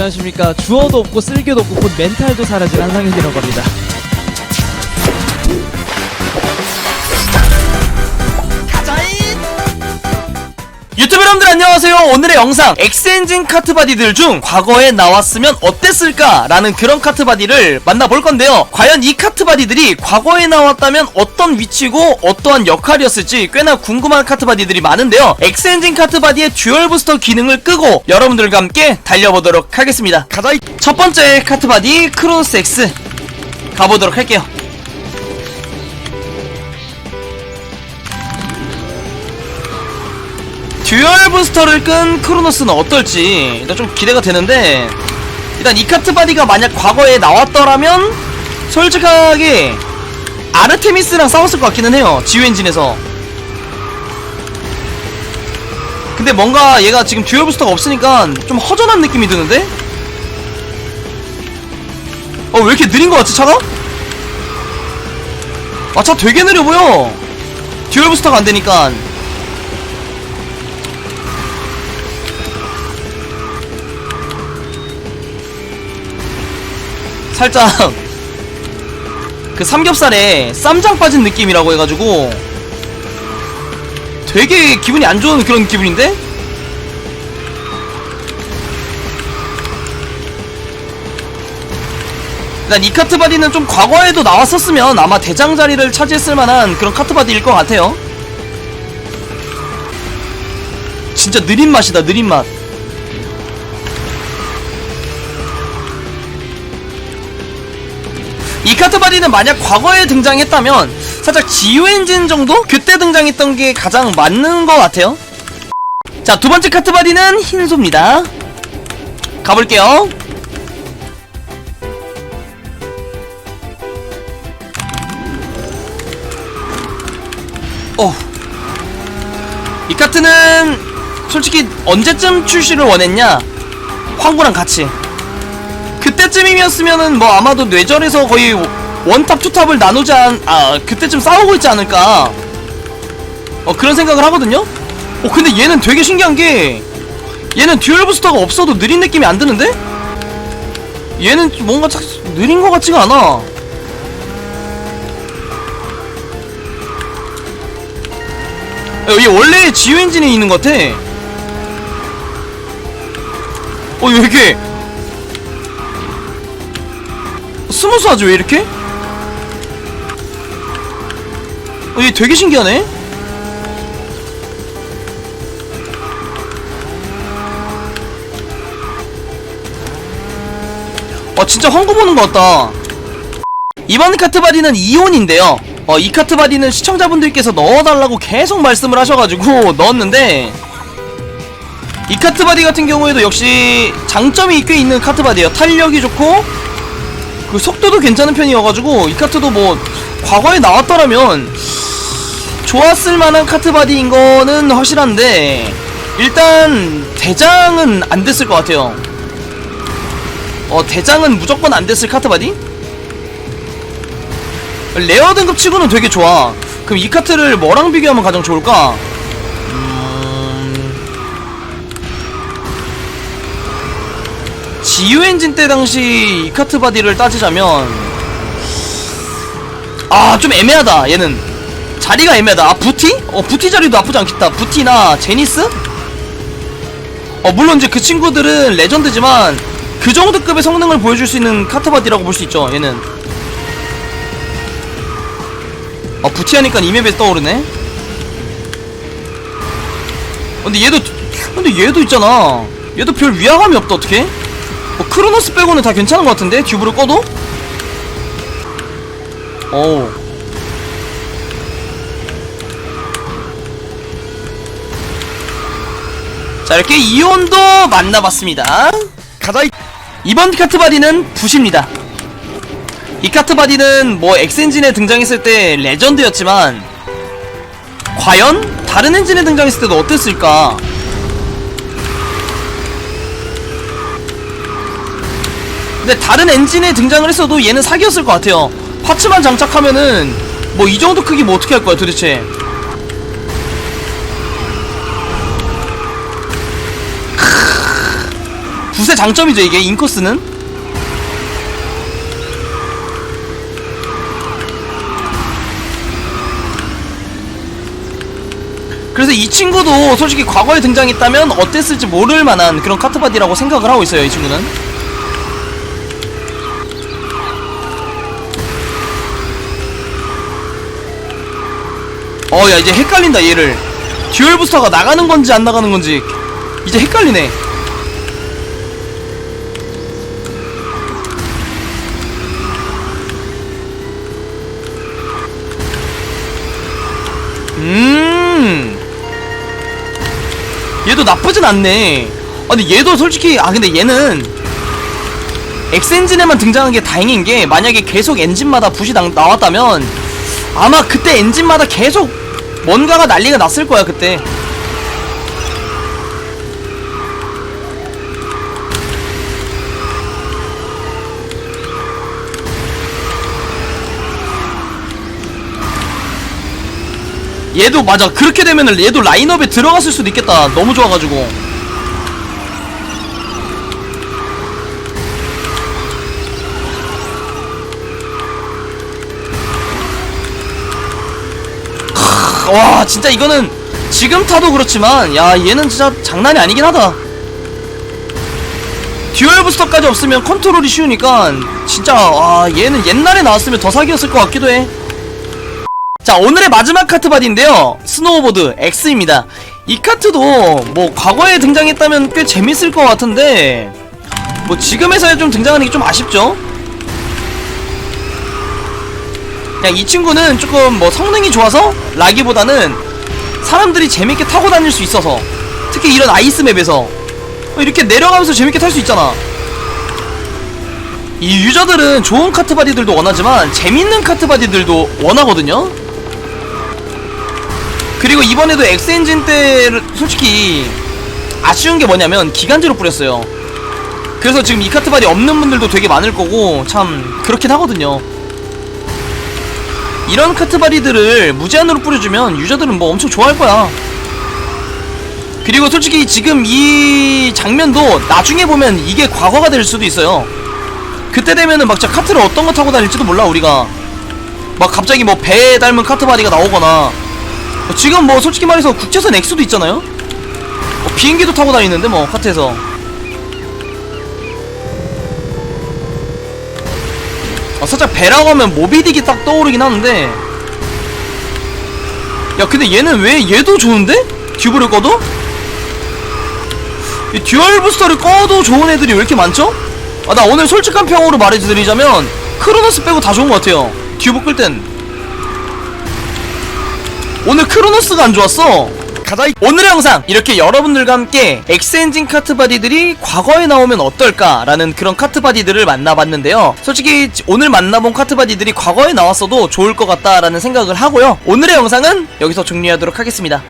안녕하십니까. 주어도 없고 쓸개도 없고 곧 멘탈도 사라진 한상혁이라고 합니다. 유튜브 여러분들 안녕하세요. 오늘의 영상. 엑스엔진 카트바디들 중 과거에 나왔으면 어땠을까 라는 그런 카트바디를 만나볼 건데요. 과연 이 카트바디들이 과거에 나왔다면 어떤 위치고 어떠한 역할이었을지 꽤나 궁금한 카트바디들이 많은데요. 엑스엔진 카트바디의 듀얼 부스터 기능을 끄고 여러분들과 함께 달려보도록 하겠습니다. 가자. 첫 번째 카트바디 크로노스 X. 가보도록 할게요 듀얼 부스터를 끈 크로노스는 어떨지 일단 좀 기대가 되는데 일단 이 카트 바디가 만약 과거에 나왔더라면 솔직하게 아르테미스랑 싸웠을 것 같기는 해요 지우 엔진에서 근데 뭔가 얘가 지금 듀얼 부스터가 없으니까 좀 허전한 느낌이 드는데? 어 왜 이렇게 느린 것 같지 차가? 아 차 되게 느려 보여 듀얼 부스터가 안 되니까 살짝 그 삼겹살에 쌈장 빠진 느낌이라고 해가지고 되게 기분이 안 좋은 그런 기분인데? 일단 이 카트 바디는 좀 과거에도 나왔었으면 아마 대장 자리를 차지했을 만한 그런 카트 바디일 것 같아요. 진짜 느린 맛이다, 느린 맛. 이 카트 바디는 만약 과거에 등장했다면 살짝 지우 엔진 정도? 그때 등장했던 게 가장 맞는 것 같아요. 자 두번째 카트 바디는 흰소입니다. 가볼게요. 어. 이 카트는 솔직히 언제쯤 출시를 원했냐? 황구랑 같이 그때쯤이었으면은 뭐 아마도 뇌절에서 거의 원탑 투탑을 나누지 않, 아 그때쯤 싸우고 있지 않을까. 어 그런 생각을 하거든요? 어 근데 얘는 되게 신기한 게 얘는 듀얼 부스터가 없어도 느린 느낌이 안 드는데? 얘는 뭔가 착 느린 것 같지가 않아. 야, 얘 원래 지우 엔진에 있는 것 같아. 어왜 이렇게 스무스하죠 왜 이렇게? 어, 얘 되게 신기하네? 어 진짜 헝구 보는 것 같다. 이번 카트바디는 이온인데요. 어, 이 카트바디는 시청자분들께서 넣어달라고 계속 말씀을 하셔가지고 넣었는데 이 카트바디 같은 경우에도 역시 장점이 꽤 있는 카트바디예요. 탄력이 좋고 그 속도도 괜찮은 편이어가지고 이 카트도 뭐 과거에 나왔더라면 좋았을 만한 카트 바디인 거는 확실한데 일단 대장은 안 됐을 것 같아요 어 대장은 무조건 안 됐을 카트 바디? 레어 등급 치고는 되게 좋아 그럼 이 카트를 뭐랑 비교하면 가장 좋을까? 지유 엔진 때 당시 이 카트 바디를 따지자면 아 좀 애매하다 얘는 자리가 애매하다 아 부티? 어 부티 자리도 나쁘지 않겠다 부티나 제니스? 어 물론 이제 그 친구들은 레전드지만 그 정도 급의 성능을 보여줄 수 있는 카트 바디라고 볼 수 있죠 얘는 어 부티 하니까 이맵에 떠오르네 어, 근데 얘도 근데 얘도 있잖아 얘도 별 위화감이 없다 어떻게? 뭐 크로노스 빼고는 다 괜찮은 것 같은데? 듀브를 꺼도? 어우. 자 이렇게 이온도 만나봤습니다. 가자. 이번 카트바디는 붓입니다. 이 카트바디는 뭐 엑스엔진에 등장했을 때 레전드였지만 과연 다른 엔진에 등장했을 때도 어땠을까 근데 다른 엔진에 등장을 했어도 얘는 사기였을 것 같아요. 파츠만 장착하면은 뭐 이 정도 크기 뭐 어떻게 할 거야 도대체? 굿의 장점이죠 이게 인코스는? 그래서 이 친구도 솔직히 과거에 등장했다면 어땠을지 모를 만한 그런 카트바디라고 생각을 하고 있어요 이 친구는 어 야 이제 헷갈린다 얘를. 듀얼 부스터가 나가는 건지 안 나가는 건지. 이제 헷갈리네. 음. 얘도 나쁘진 않네. 아 근데 얘도 솔직히 아 근데 얘는 엑스엔진에만 등장한 게 다행인 게 만약에 계속 엔진마다 붓이 나, 나왔다면 아마 그때 엔진마다 계속 뭔가가 난리가 났을 거야 그때. 얘도 맞아. 그렇게 되면은 얘도 라인업에 들어갔을 수도 있겠다. 너무 좋아가지고 크, 와 진짜 이거는 지금 타도 그렇지만 야 얘는 진짜 장난이 아니긴 하다. 듀얼 부스터까지 없으면 컨트롤이 쉬우니까 진짜 와 얘는 옛날에 나왔으면 더 사기였을 것 같기도 해. 자 오늘의 마지막 카트바디인데요. 스노우보드 X입니다. 이 카트도 뭐 과거에 등장했다면 꽤 재밌을 것 같은데 뭐 지금에서야 좀 등장하는 게 좀 아쉽죠 그냥 이 친구는 조금 뭐 성능이 좋아서 라기보다는 사람들이 재밌게 타고 다닐 수 있어서 특히 이런 아이스맵에서 이렇게 내려가면서 재밌게 탈 수 있잖아. 이 유저들은 좋은 카트바디들도 원하지만 재밌는 카트바디들도 원하거든요. 그리고 이번에도 엑스엔진 때 솔직히 아쉬운 게 뭐냐면 기간제로 뿌렸어요. 그래서 지금 이 카트바디 없는 분들도 되게 많을 거고 참 그렇긴 하거든요 이런 카트바디들을 무제한으로 뿌려주면 유저들은 뭐 엄청 좋아할 거야. 그리고 솔직히 지금 이 장면도 나중에 보면 이게 과거가 될 수도 있어요. 그때 되면은 막 진짜 카트를 어떤 거 타고 다닐지도 몰라 우리가. 막 갑자기 뭐 배에 닮은 카트바디가 나오거나. 어, 지금 뭐 솔직히 말해서 국제선 X도 있잖아요? 어, 비행기도 타고 다니는데 뭐 카트에서 어, 살짝 배라고 하면 모비딕이 딱 떠오르긴 하는데 야 근데 얘는 왜 얘도 좋은데? 듀브를 꺼도? 이 듀얼 부스터를 꺼도 좋은 애들이 왜 이렇게 많죠? 아 나 오늘 솔직한 평으로 말해드리자면 크로노스 빼고 다 좋은 것 같아요 듀브 끌땐 오늘 크로노스가 안 좋았어. 가자. 오늘의 영상 이렇게 여러분들과 함께 엑스엔진 카트 바디들이 과거에 나오면 어떨까라는 그런 카트 바디들을 만나봤는데요. 솔직히 오늘 만나본 카트 바디들이 과거에 나왔어도 좋을 것 같다라는 생각을 하고요. 오늘의 영상은 여기서 종료하도록 하겠습니다.